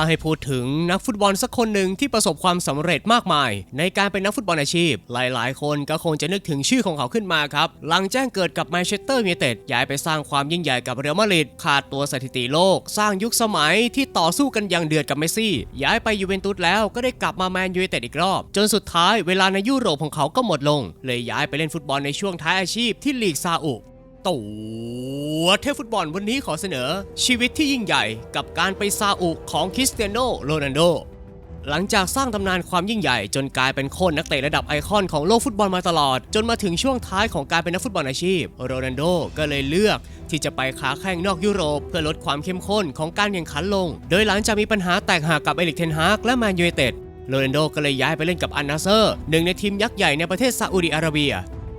ถ้าให้พูดถึงนักฟุตบอลสักคนหนึ่งที่ประสบความสำเร็จมากมาย ในการเป็นนักฟุตบอลอาชีพ หลายๆ คนก็คงจะนึกถึงชื่อของเขาขึ้นมาครับ หลังแจ้งเกิดกับแมนเชสเตอร์ยูไนเต็ดย้ายไปสร้างความยิ่งใหญ่กับเรอัลมาดริดขาดตัวสถิติโลก สร้างยุคสมัยที่ต่อสู้กันอย่างเดือดกับเมสซี่ ย้ายไปยูเวนตุสแล้วก็ได้กลับมาแมนยูไนเต็ดอีกรอบ จนสุดท้ายเวลาในยุโรปของเขาก็หมดลง เลยย้ายไปเล่นฟุตบอลในช่วงท้ายอาชีพที่ลีกซาอุ ตัวเทพฟุตบอลวันนี้ขอเสนอ ชีวิตที่ยิ่งใหญ่กับการไปซาอุของคริสเตียโนโรนัลโด หลังจากสร้างตำนานความยิ่งใหญ่จนกลายเป็นโคนนักเตะระดับไอคอนของโลกฟุตบอลมาตลอด จนมาถึงช่วงท้ายของการเป็นนักฟุตบอลอาชีพ โรนัลโดก็เลยเลือกที่จะไปค้าแข่งนอกยุโรปเพื่อลดความเข้มข้นของการแข่งขันลง โดยหลังจากมีปัญหาแตกหักกับเอริกเทนฮากและแมนยูไนเต็ดโรนัลโดก็เลยย้ายไปเล่นกับอันนาเซอร์หนึ่งในทีมยักษ์ใหญ่ในประเทศซาอุดิอาระเบีย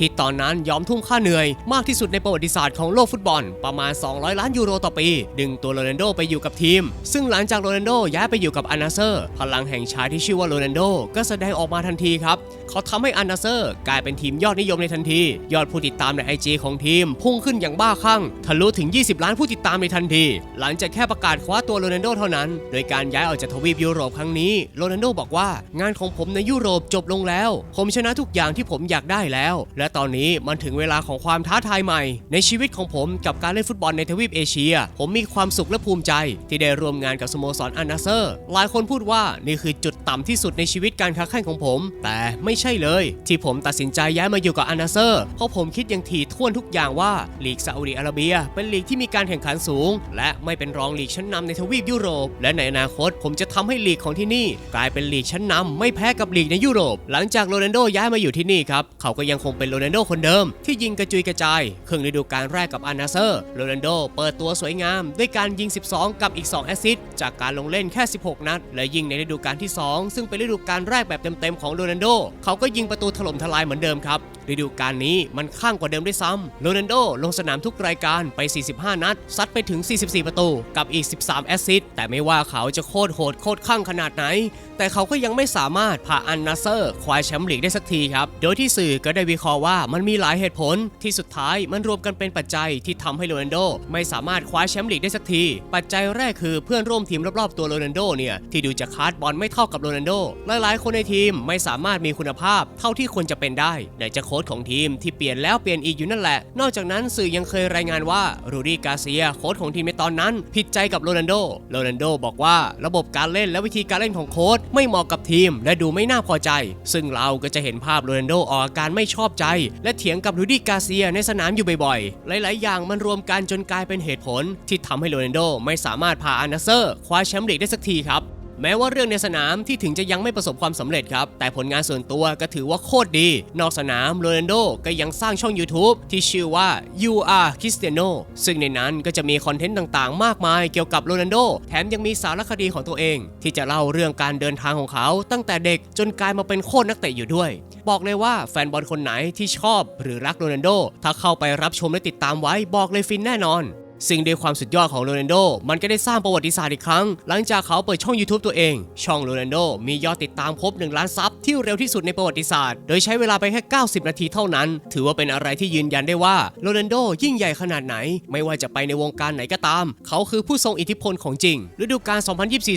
ที่ตอนนั้นยอมทุ่มค่าเหนื่อย มากที่สุดในประวัติศาสตร์ของโลกฟุตบอล ประมาณ 200 ล้านยูโรต่อปี ดึงตัวโรนัลโดไปอยู่กับทีม ซึ่งหลังจากโรนัลโดย้ายไปอยู่กับอันนาเซอร์ พลังแห่งชายที่ชื่อว่าโรนัลโดก็แสดงออกมาทันทีครับ เขาทำให้อันนาเซอร์กลายเป็นทีมยอดนิยมในทันที ยอดผู้ติดตามใน IG ของทีม พุ่งขึ้นอย่างบ้าคลั่งทะลุถึง 20 ล้านผู้ติดตามในทันที หลังจากแค่ประกาศคว้าตัวโรนัลโดเท่านั้น โดยการย้ายออกจากทวีปยุโรปครั้งนี้โรนัลโดบอกว่างานของผมในยุโรปจบลงแล้ว ผมชนะทุกอย่างที่ผมอยากได้แล้ว และตอนนี้มันถึงเวลาของความท้าทายใหม่ ในชีวิตของผมกับการเล่นฟุตบอลในทวีปเอเชีย ผมมีความสุขและภูมิใจ ที่ได้ร่วมงานกับสโมสรอันนาเซอร์ หลายคนพูดว่านี่คือจุดต่ำที่สุดในชีวิตการค้าแข่งของผม แต่ไม่ใช่เลย ที่ผมตัดสินใจย้ายมาอยู่กับอันนาเซอร์เพราะผมคิดอย่างถี่ถ้วนทุกอย่างว่าลีกซาอุดิอาระเบีย เป็นลีกที่มีการแข่งขันสูง และไม่เป็นรองลีกชั้นนำในทวีปยุโรป และในอนาคตผมจะทำให้ลีกของที่นี่ กลายเป็นลีกชั้นนำไม่แพ้กับลีกในยุโรป หลังจากโรนัลโดย้ายมาอยู่ที่นี่ครับเขาก็ยังคงเป็นโรนัลโดคนเดิม ที่ยิงกระจุยกระจายครึ่งฤดูกาลแรกกับอันนาเซอร์ โรนัลโดเปิดตัวสวยงาม ด้วยการยิง 12 กับอีก 2 แอสซิสต์จากการลงเล่นแค่ 16 นัด และยิงในฤดูกาลที่ 2 ซึ่งเป็นฤดูกาลแรกแบบเต็มๆของโรนัลโด เขาก็ยิงประตูถล่มทลายเหมือนเดิมครับฤดูกาลนี้มันข้างกว่าเดิมด้วยซ้ำโรนัลโดลงสนามทุกรายการไป 45 นัด ซัดไปถึง 44 ประตู กับอีก 13 แอสซิสต์แต่ไม่ว่าเขาจะโคตรโหดโคตรข้างขนาดไหน แต่เขาก็ยังไม่สามารถพาอันนาเซอร์คว้าแชมป์ลีกได้สักทีครับ โดยที่สื่อก็ได้วิเคราะห์ว่ามันมีหลายเหตุผลที่สุดท้ายมันรวมกันเป็นปัจจัยที่ทำให้โรนัลโดไม่สามารถคว้าแชมป์ลีกได้สักที ปัจจัยแรกคือเพื่อนร่วมทีมรอบๆตัวโรนัลโดเนี่ยที่ดูจะคาดบอลไม่เท่ากับโรนัลโดหลายๆ คนในทีมไม่สามารถมีคุณภาพเท่าที่ควรจะเป็นได้ไหนจะโค้ชของทีมที่เปลี่ยนแล้วเปลี่ยนอีกอยู่นั่นแหละ นอกจากนั้นสื่อยังเคยรายงานว่ารูดี้กาเซียโค้ชของทีมในตอนนั้น ผิดใจกับโรนัลโดโรนัลโดบอกว่าระบบการเล่นและวิธีการเล่นของโค้ชไม่เหมาะกับทีม และดูไม่น่าพอใจ ซึ่งเราก็จะเห็นภาพโรนัลโดออกอาการไม่ชอบใจและเถียงกับรูดี้กาเซียในสนามอยู่บ่อยๆ หลายๆ อย่างมันรวมกันจนกลายเป็นเหตุผล ที่ทำให้โรนัลโดไม่สามารถพาอานาเซอร์คว้าแชมป์ลีกได้สักทีครับแม้ว่าเรื่องในสนามที่ถึงจะยังไม่ประสบความสำเร็จครับ แต่ผลงานส่วนตัวก็ถือว่าโคตรดี นอกสนามโรนัลโดก็ยังสร้างช่อง YouTube ที่ชื่อว่า You Are Cristiano ซึ่งในนั้นก็จะมีคอนเทนต์ต่างๆ มากมายเกี่ยวกับโรนัลโด แถมยังมีสารคดีของตัวเอง ที่จะเล่าเรื่องการเดินทางของเขาตั้งแต่เด็กจนกลายมาเป็นโคตรนักเตะอยู่ด้วย บอกเลยว่าแฟนบอลคนไหนที่ชอบหรือรักโรนัลโดถ้าเข้าไปรับชมและติดตามไว้บอกเลยฟินแน่นอน สิ่งด้วยความสุดยอดของโรนัลโด มันก็ได้สร้างประวัติศาสตร์อีกครั้ง หลังจากเขาเปิดช่อง YouTube ตัวเอง ช่องโรนัลโดมียอดติดตามครบ1ล้านซับที่เร็วที่สุดในประวัติศาสตร์ โดยใช้เวลาไปแค่ 90 นาทีเท่านั้น ถือว่าเป็นอะไรที่ยืนยันได้ว่าโรนัลโดยิ่งใหญ่ขนาดไหน ไม่ว่าจะไปในวงการไหนก็ตาม เขาคือผู้ทรงอิทธิพลของจริง ฤดูกาล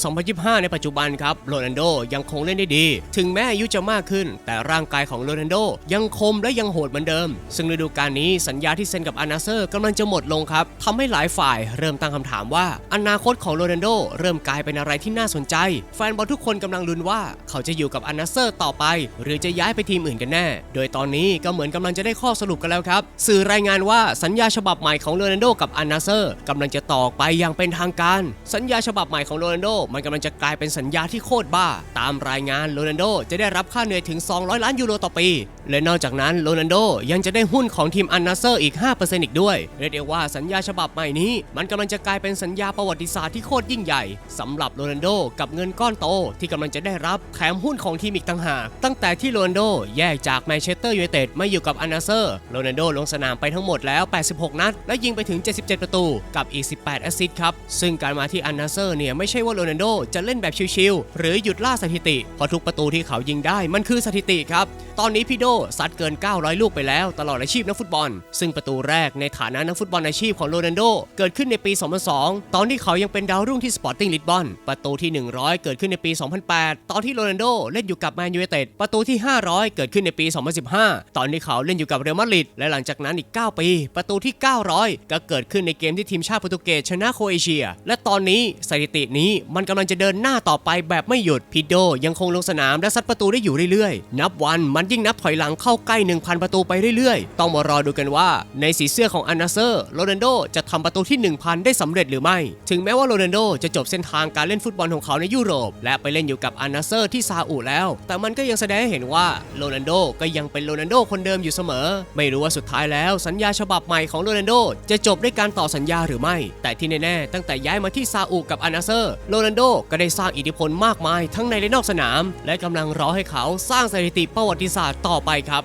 2024-2025 ในปัจจุบันครับ โรนัลโดยังคงเล่นได้ดี ถึงแม้อายุจะมากขึ้น แต่ร่างกายของโรนัลโดยังคมและยังโหดเหมือนเดิม ซึ่งฤดูกาลนี้สัญญาที่เซ็นกับอานาเซอร์กำลังจะหมดลงครับทำให้หลายฝ่ายเริ่มตั้งคำถามว่า อนาคตของโรนัลโดเริ่มกลายเป็นอะไรที่น่าสนใจ แฟนบอลทุกคนกำลังลุ้นว่า เขาจะอยู่กับอานาเซอร์ต่อไป หรือจะย้ายไปทีมอื่นกันแน่ โดยตอนนี้ก็เหมือนกำลังจะได้ข้อสรุปกันแล้วครับ สื่อรายงานว่าสัญญาฉบับใหม่ของโรนัลโดกับอานาเซอร์กำลังจะต่อไปอย่างเป็นทางการ สัญญาฉบับใหม่ของโรนัลโดมันกำลังจะกลายเป็นสัญญาที่โคตรบ้า ตามรายงานโรนัลโดจะได้รับค่าเหนื่อยถึง 200 ล้านยูโรต่อปี และนอกจากนั้นโรนัลโดยังจะได้หุ้นของทีมอันนาเซอร์อีก 5%อีกด้วยเรียกได้ว่าสัญญาฉบับหม่นี้มันกำลังจะกลายเป็นสัญญาประวัติศาสตร์ที่โคตรยิ่งใหญ่สำหรับโรนัลโดกับเงินก้อนโตที่กำลังจะได้รับแถมหุ้นของทีมอีกต่างหากตั้งแต่ที่โรนัลโดแยกจากแมนเชสเตอร์ยูไนเต็ดมาอยู่กับอันนาเซอร์โรนัลโดลงสนามไปทั้งหมดแล้ว 86 นัด และยิงไปถึง 77 ประตูกับอีก 18 แอสซิสต์ครับ ซึ่งการมาที่อันนาเซอร์เนี่ยไม่ใช่ว่าโรนัลโดจะเล่นแบบชิลๆหรือหยุดล่าสถิติเพราะทุกประตูที่เขายิงได้มันคือสถิติครับตอนนี้พี่โดซัดเกิน 900 ลูกไปแล้วตลอดอาชีพนักฟุตบอล ซึ่งประตูแรกในฐานะนักฟุตบอลอาชีพของโรนัลโดเกิดขึ้นในปี 2002 ตอนที่เขายังเป็นดาวรุ่งที่สปอร์ติ้งลิสบอน ประตูที่ 100 เกิดขึ้นในปี 2008 ตอนที่โรนัลโดเล่นอยู่กับแมนยูไนเต็ด ประตูที่ 500 เกิดขึ้นในปี 2015 ตอนที่เขาเล่นอยู่กับเรอัลมาดริด และหลังจากนั้นอีก 9 ปี ประตูที่ 900 ก็เกิดขึ้นในเกมที่ทีมชาติโปรตุเกสชนะโคเอเชีย และตอนนี้สถิตินี้มันกำลังจะเดินหน้าต่อไปแบบไม่หยุด พิโดยังคงลงสนามและซัดประตูได้อยู่เรื่อยๆ นับวันมันยิ่งนับถอยหลังเข้าใกล้ 1,000 ประตูไปเรื่อยๆ ต้องมารอดูกันว่าในสีเสื้อของอันนาเซอร์โรนัลโดจะทำประตูที่ 1,000 ได้สำเร็จหรือไม่ ถึงแม้ว่าโรนัลโดจะจบเส้นทางการเล่นฟุตบอลของเขาในยุโรป และไปเล่นอยู่กับอันาเซอร์ที่ซาอุแล้ว แต่มันก็ยังแสดงให้เห็นว่าโรนัลโดก็ยังเป็นโรนัลโดคนเดิมอยู่เสมอ ไม่รู้ว่าสุดท้ายแล้วสัญญาฉบับใหม่ของโรนัลโดจะจบด้วยการต่อสัญญาหรือไม่ แต่ที่แน่ๆตั้งแต่ย้ายมาที่ซาอุกับอันนาเซอร์โรนัลโดก็ได้สร้างอิทธิพลมากมายทั้งในและนอกสนาม และกำลังรอให้เขาสร้างสถิติประวัติศาสตร์ต่อไปครับ